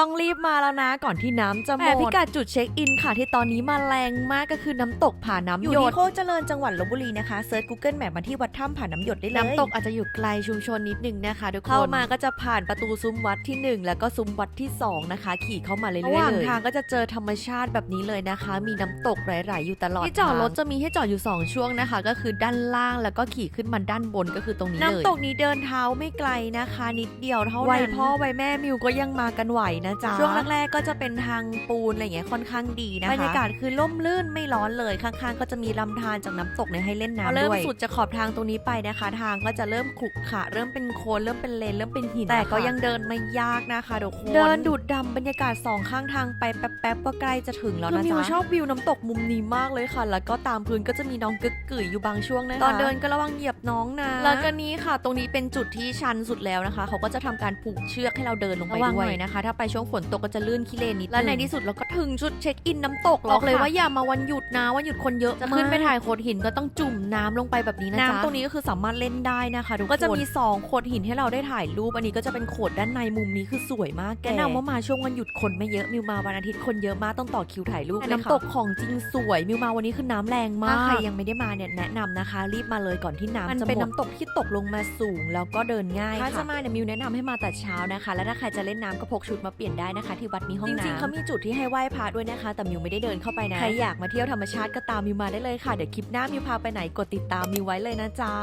ต้องรีบมาแล้วนะก่อนที่น้ำจะหมดแต่พิพิกักัดดจุดเช็คอินค่ะที่ตอนนี้มาแรงมากก็คือน้ำตกผาน้ำอยู่หยที่ดโคกเจริญจังหวัดลบบุรีนะคะเซิร์ช Google Map มาที่วัดถ้ำผาน้ำหยดได้เลย น้ำตกอาจจะอยู่ไกลชุมชนนิดนึงนะคะทุกคน เข้าเข้ามามาก็จะผ่านประตูซุ้มวัดที่ 1 แล้วก็ซุ้มวัดที่ 2 นะคะ ขี่เข้ามาเรื่อยๆระหว่างเลยทางก็จะเจอธรรมชาติแบบนี้เลยนะคะ มีน้ำตกไหลๆอยู่ตลอดที่จอดรถจะมีให้จอดอยู่ 2 ช่วงนะคะ ก็คือด้านล่างแล้วก็ขี่ขึ้นมาด้านบนก็คือตรงนี้เลยน้ำตกนี้เดินเท้าไม่ไกลนะคะ นิดเดียวเท่านั้นวัยพ่อวัยแม่มิวก็ยังมากันไหวนะจ๊ะช่วงแรกๆก็จะเป็นทางปูนอะไรเงี้ยค่อนข้างดีนะคะบรรยากาศคือล่มลื่นไม่ร้อนเลยข้างๆ ก็จะมีลำธารจากน้ำตกเนี่ยให้เล่นพอน้ำเริ่มด้วยสุดจะขอบทางตรงนี้ไปนะคะ ทางก็จะเริ่มขรุขระเริ่มเป็นโคลนเริ่มเป็นเลนเริ่มเป็นหินแต่ก็นะคะยังเดินไม่ยากนะคะทุกคนเดินดูดดำบรรยากาศสองข้างทางไปแป๊บๆก็ใกล้จะถึงแล้วคือนะมิวจ๊ะชอบวิวน้ำตกมุมนี้มากเลยค่ะ แล้วก็ตามพื้นก็จะมีน้องกึกกื่อยู่บางช่วงนะคะตอนเดินก็ระวังเหยียบน้องนะแล้วก็นี้ค่ะ ตรงนี้เป็นจุดที่ชันสุดแล้วนะคะ เขาก็จะทำการผูกเชือกให้เราเดินลงไประวังด้หวน่ยอยนะนะคะ ถ้าไปช่วงฝนตกก็จะลื่นขี้เลนนิดและในนึงที่สุดเราก็ถึงจุดเช็คอินน้ำตกบอกเลยค่ะว่าอย่ามาวันหยุดนะวันหยุดคนเยอะจะขึ้นไปมากถ่ายโขดหินก็ต้องจุ่มน้ำลงไปแบบนี้นะจ๊ะน้ำตรงนี้ก็คือสามารถเล่นได้นะคะทุกคนก็จะมีสองโขดหินให้เราได้ถ่ายรูปอันนี้ก็จะเป็นโขดด้านในมุมนี้คือสวยมากแกแนะแนะนำนำว่าว่ามาช่วงวันหยุดคนไม่เยอะมิวมาวันอาทิตย์คนเยอะมากต้องต่อคิวถ่ายรูปแต่เลยน้ำค่ะตน้ำตกกของจริงสวยมิวมาวันนี้คือน้ำแรงมากถ้าใคใครรยังไม่ได้มาเนี่ยแนะนำนะคะ รีบมาเลยก่อนที่น้ำมันจะเป็นหมดน้ำตกที่ตกลงมาสูงแล้วก็เดินง่ายถ้าค่ะจะมาเนี่ยมิวแนะนำให้มาแต่เช้านะคะ และถ้าใครจะเล่นน้ำก็พกชุดมาเปลี่ยนได้นะคะ ที่วัดมีห้องจน้ำริงๆเขามีจุดที่ให้ไหว้พระด้วยนะคะ แต่มิวไม่ได้เดินเข้าไปนะ ใครอยากมาเที่ยวธรรมชาติก็ตามมิวมาได้เลยค่ะ เดี๋ยวคลิปหน้ามิวพาไปไหนกดติดตามมิวไว้เลยนะจ๊ะ